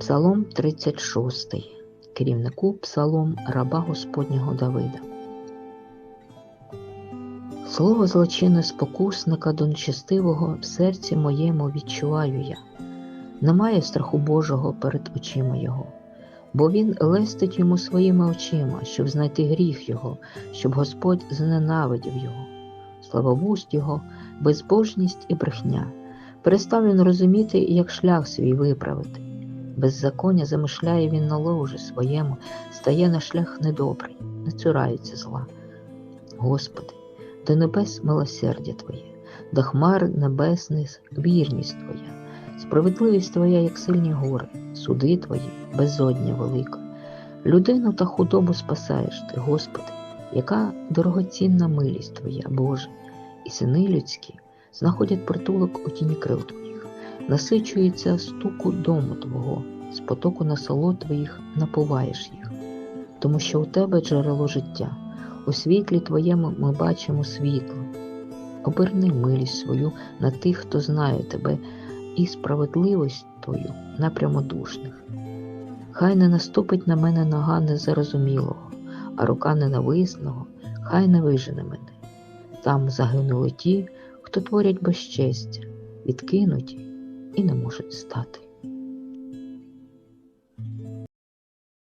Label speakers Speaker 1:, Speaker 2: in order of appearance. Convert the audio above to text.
Speaker 1: Псалом 36. Керівнику псалом раба Господнього Давида. Слово злочину спокусника до нечестивого в серці моєму відчуваю я. Немає страху Божого перед очима його, бо він лестить йому своїми очима, щоб знайти гріх його, щоб Господь зненавидів його. Славовуст його, безбожність і брехня. Перестав він розуміти, як шлях свій виправити. Беззаконня замишляє він на ложі своєму, стає на шлях недобрий, не цурається зла. Господи, до небес милосердя Твоє, до хмар небесних вірність Твоя, справедливість Твоя, як сильні гори, суди Твої, безодня велика. Людину та худобу спасаєш Ти, Господи, яка дорогоцінна милість Твоя, Боже, і сини людські знаходять притулок у тіні крил Твоїх, насичується стуку дому Твого, з потоку насолод Твоїх напуваєш їх, тому що у Тебе джерело життя, у світлі Твоєму ми бачимо світло. Оберни милість свою на тих, хто знає Тебе, і справедливість Твою на прямодушних. Хай не наступить на мене нога незарозумілого, а рука ненависного, хай не вижене мене. Там загинули ті, хто творять безчестя, відкинуті і не можуть стати.